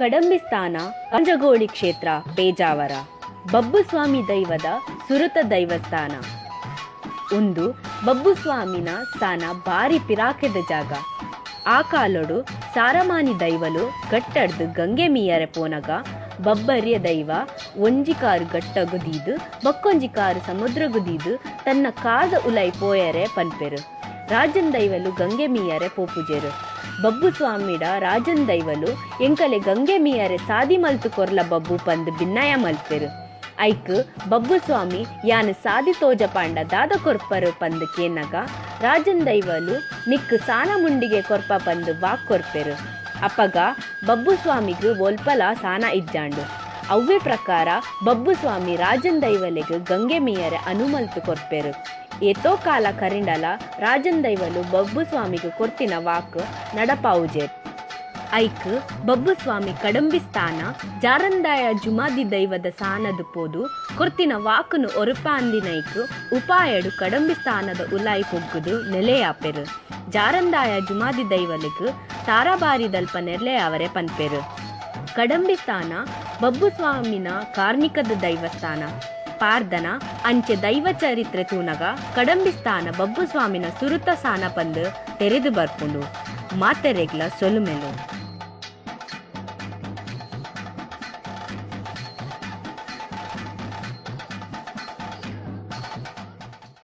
ಕಡಂಬಿಸ್ತಾನ ಅಂಜಗೋಳಿ ಕ್ಷೇತ್ರ, ಪೇಜಾವರ, ಬಬ್ಬುಸ್ವಾಮಿ ದೈವದ ಸುರತ ದೈವಸ್ಥಾನ ಒಂದು, ಬಬ್ಬುಸ್ವಾಮಿನ ಸ್ಥಾನ ಭಾರಿ ಪಿರಾಕೆದ ಜಾಗ. ಆ ಕಾಲೊಡು ಸಾರಮಾನಿ ದೈವಲು ಗಟ್ಟಡ್ದು ಗಂಗೆ ಮೀಯರೆ ಪೋನಗ, ಬಬ್ಬರಿಯ ದೈವ ಒಂಜಿ ಕಾರು ಗಟ್ಟಗುದೀದು ಬಕ್ಕೊಂಜಿ ಸಮುದ್ರ ಗುದೀದು ತನ್ನ ಕಾದ ಉಲೈ ಪೋಯರೆ ಪನ್ಪೆರು. ರಾಜನ್ ದೈವಲು ಗಂಗೆ ಮೀಯರೆ ಪೋಪುಜೆರು. ಬಬ್ಬು ಸ್ವಾಮಿಡ ರಾಜನ್ ದೈವಲು ಎಂಕಲೆ ಗಂಗೆ ಮೀಯರೆ ಸಾದಿ ಮಲ್ತು ಕೊರ್ಲ ಬಬ್ಬು ಪಂದ್ ಭಿನ್ನಾಯ ಮಲ್ಪೆರು ಐಕ್, ಬಬ್ಬು ಸ್ವಾಮಿ, ಯಾನ್ ಸಾದಿ ತೋಜ ಪಾಂಡ ದಾದ ಕೊರ್ಪರು ಪಂದ್ ಕೇನಗ, ರಾಜನ್ ದೈವಲು ನಿಕ್ ಸಾನ ಮುಂಡಿಗೆ ಕೊರ್ಪ ಪಂದ್ ವಾಕ್ ಕೊರ್ಪೆರು. ಅಪ್ಪಗ, ಬಬ್ಬು ಸ್ವಾಮಿಗ್ ಒಲ್ಪಲ ಸಾನ ಇಜ್ಜಾಂಡು. ಅವ್ವೆ ಪ್ರಕಾರ ಬಬ್ಬು ಸ್ವಾಮಿ ರಾಜನ್ ದೈವಲೆಗ್ ಗಂಗೆ ಮೀಯರೆ ಅನುಮಲ್ತು ಕೊರ್ಪೆರು. ಕಾಲ ಕರಿಂಡಲ ರಾಜನ್ ದೈವಲು ಬಬ್ಬು ಸ್ವಾಮಿಗ್ ಕೊರ್ತಿನ ವಾಕ್ ನಡಪಾವುಜೆ. ಐಕ್, ಬಬ್ಬು ಸ್ವಾಮಿ ಕಡಂಬಿ ಸ್ಥಾನ, ಜಾರಂದಾಯ ಜುಮಾದಿ ದೈವದ ಸಾನದು ಪೋದು ಕೊರ್ತಿನ ವಾಕ್ನು ಒರಪ ಉಪಾಯಡು ಕಡಂಬಿ ಸ್ಥಾನದ ಉಲಾಯಿ ಪೊಗ್ಗುದು ನೆಲೆಯಾಪೆರು ಜಾರಂದಾಯ ಜುಮಾದಿ ದೈವಲಿಗ್ ತಾರಾಬಾರಿ ದಲ್ಪ ನೆರ್ಲೆಯವರೆ ಪನ್ಪೆರು. ಕಡಂಬಿಸ್ತಾನ ಬಬ್ಬು ಸ್ವಾಮಿನ ಕಾರ್ಮಿಕದ ದೈವಸ್ಥಾನ ಪಾರ್ದನ ಅಂಚೆ ದೈವ ಚರಿತ್ರೆ ತೂನಗ ಕಡಂಬಿಸ್ತಾನ ಬಬ್ಬು ಸ್ವಾಮಿನ ಸುರುತ ಸಾನ ಪಂದು ತೆರೆದು ಬರ್ಪುಂಡು. ಮಾತೆರೆಗ್ಲ ಸೊಲುಮೆಲು